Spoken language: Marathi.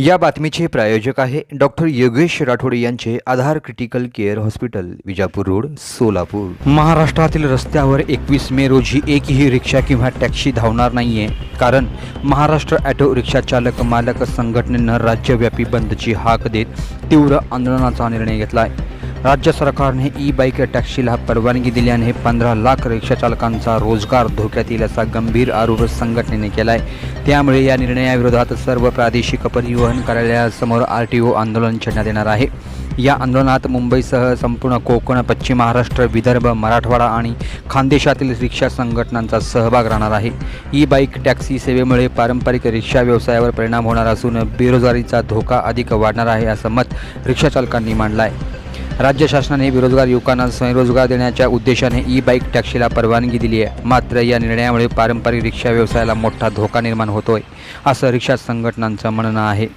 या बातमीचे प्रायोजक आहे डॉक्टर योगेश राठोड यांचे Aadhaar critical care hospital Vijapur road Solapur. महाराष्ट्रातील रस्त्यावर एकवीस मे रोजी एकही रिक्षा किंवा टॅक्सी धावणार नाहीये. कारण महाराष्ट्र ॲटो रिक्षा चालक मालक संघटनेनं राज्यव्यापी बंदची हाक देत तीव्र आंदोलनाचा निर्णय घेतला आहे राज्य सरकारने ई बाईक टॅक्सीला परवानगी दिल्याने पंधरा लाख रिक्षाचालकांचा रोजगार धोक्यात येईल असा गंभीर आरोप संघटनेने केला आहे त्यामुळे या निर्णयाविरोधात सर्व प्रादेशिक परिवहन कार्यालयासमोर आर टी ओ आंदोलन छेडण्यात येणार आहे. या आंदोलनात मुंबईसह संपूर्ण कोकण पश्चिम महाराष्ट्र विदर्भ मराठवाडा आणि खानदेशातील रिक्षा संघटनांचा सहभाग राहणार आहे. ई बाईक टॅक्सी सेवेमुळे पारंपरिक रिक्षा व्यवसायावर परिणाम होणार असून बेरोजगारीचा धोका अधिक वाढणार आहे असं मत रिक्षाचालकांनी मांडलं आहे राज्य शासनाने बेरोजगार युवकांना स्वयंरोजगार देण्याच्या उद्देशाने ई बाईक टॅक्सीला परवानगी दिली आहे मात्र या निर्णयामुळे पारंपरिक रिक्षा व्यवसायाला मोठा धोका निर्माण होतोय असं रिक्षा संघटनांचं म्हणणं आहे.